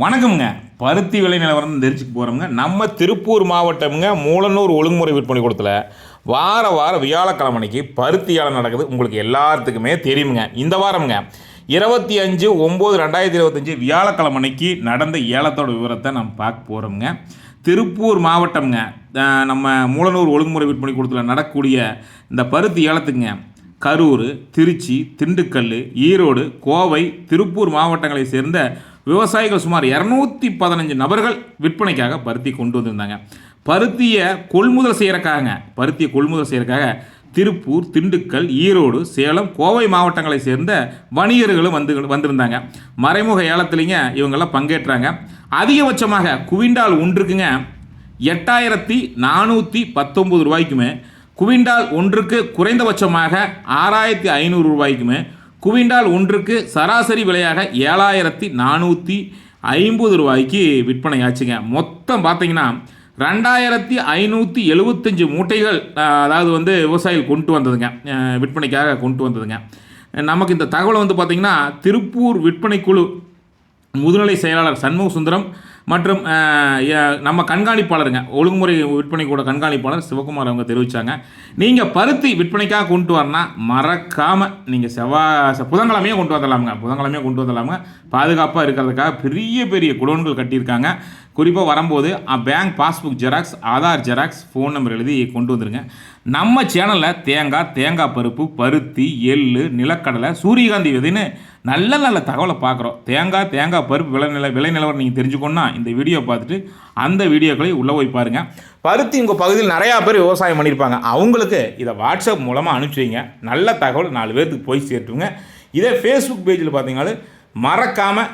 வணக்கம்ங்க. பருத்தி விலை நிலவரம் தெரிஞ்சுக்க போகிறோம்ங்க நம்ம திருப்பூர் மாவட்டம்ங்க மூலனூர் ஒழுங்குமுறை விற்பனை கூடத்தில் வார வாரம் வியாழக்கிழமைக்கு பருத்தி ஏலம் நடக்குது. உங்களுக்கு எல்லாத்துக்குமே தெரியுங்க இந்த வாரம்ங்க இருபத்தி அஞ்சு ஒம்பது ரெண்டாயிரத்தி இருபத்தஞ்சி வியாழக்கிழமைக்கு நடந்த ஏலத்தோட விவரத்தை நம்ம பார்க்க போகிறோம்ங்க திருப்பூர் மாவட்டம்ங்க நம்ம மூலனூர் ஒழுங்குமுறை விற்பனை கூடத்தில் நடக்கக்கூடிய இந்த பருத்தி ஏலத்துக்குங்க கரூர் திருச்சி திண்டுக்கல் ஈரோடு கோவை திருப்பூர் மாவட்டங்களை சேர்ந்த விவசாயிகள் சுமார் இரநூத்தி பதினஞ்சு நபர்கள் விற்பனைக்காக பருத்தி கொண்டு வந்திருந்தாங்க. பருத்தியை கொள்முதல் செய்யறக்காக பருத்தியை கொள்முதல் செய்கிறக்காக திருப்பூர் திண்டுக்கல் ஈரோடு சேலம் கோவை மாவட்டங்களை சேர்ந்த வணிகர்களும் வந்து வந்திருந்தாங்க. மறைமுக ஏலத்துலேங்க இவங்கெல்லாம் பங்கேற்றாங்க. அதிகபட்சமாக குவிண்டால் ஒன்றுக்குங்க எட்டாயிரத்தி நானூற்றி பத்தொம்பது ரூபாய்க்குமே குவிண்டால் ஒன்றுக்கு குறைந்தபட்சமாக ஆறாயிரத்தி ஐநூறு ரூபாய்க்குமே குவிண்டால் ஒன்றுக்கு சராசரி விலையாக ஏழாயிரத்தி நானூற்றி ஐம்பது ரூபாய்க்கு விற்பனை ஆச்சுங்க மொத்தம் பார்த்தீங்கன்னா ரெண்டாயிரத்தி ஐநூற்றி எழுபத்தஞ்சு மூட்டைகள் அதாவது வந்து விவசாயிகள் கொண்டு வந்ததுங்க. விற்பனைக்காக கொண்டு வந்ததுங்க. நமக்கு இந்த தகவலை வந்து பார்த்திங்கன்னா திருப்பூர் விற்பனை குழு முதுநிலை செயலாளர் சண்முக சுந்தரம் மற்றும் நம்ம கண்காணிப்பாளருங்க. ஒழுங்குமுறை விற்பனை கூட கண்காணிப்பாளர் சிவகுமார் அவங்க தெரிவித்தாங்க நீங்கள் பருத்தி விற்பனைக்காக கொண்டு வரனா மறக்காமல் நீங்கள் செவ்வாய் புதன்கிழமையே கொண்டு வந்துடலாமுங்க புதன்கிழமையே கொண்டு வந்துடலாமுங்க பாதுகாப்பாக இருக்கிறதுக்காக பெரிய பெரிய குடோன்கள் கட்டியிருக்காங்க. குறிப்பாக வரும்போது bank passbook xerox Aadhaar xerox phone number எழுதி கொண்டு வந்துருங்க. நம்ம சேனலில் தேங்காய் தேங்காய் பருப்பு பருத்தி எள் நிலக்கடலை சூரியகாந்தி விதைன்னு நல்ல நல்ல தகவலை பார்க்குறோம். தேங்காய் தேங்காய் பருப்பு விலை நில விலை நிலவரம் நீங்கள் தெரிஞ்சுக்கணுன்னா இந்த வீடியோ பார்த்துட்டு அந்த வீடியோக்களை உள்ளே போய் பாருங்கள் பருத்தி உங்கள் பகுதியில் நிறையா பேர் விவசாயம் பண்ணியிருப்பாங்க. அவங்களுக்கு இதை வாட்ஸ்அப் மூலமாக அனுப்பிச்சி வைங்க நல்ல தகவல் நாலு பேர்த்துக்கு போய் சேர்த்துங்க இதே ஃபேஸ்புக் பேஜில் பார்த்தீங்கன்னாலும் மறக்காமல்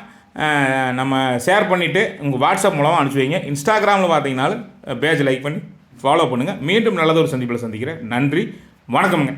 நம்ம ஷேர் பண்ணிவிட்டு உங்கள் வாட்ஸ்அப் மூலமாக அனுப்பிச்சி வைங்க. இன்ஸ்டாகிராமில் பார்த்தீங்கனாலும் பேஜ் லைக் பண்ணி ஃபாலோ பண்ணுங்கள் மீண்டும் நல்லதொரு சந்திப்பில் சந்திக்கிறேன். நன்றி. வணக்கம்ங்க.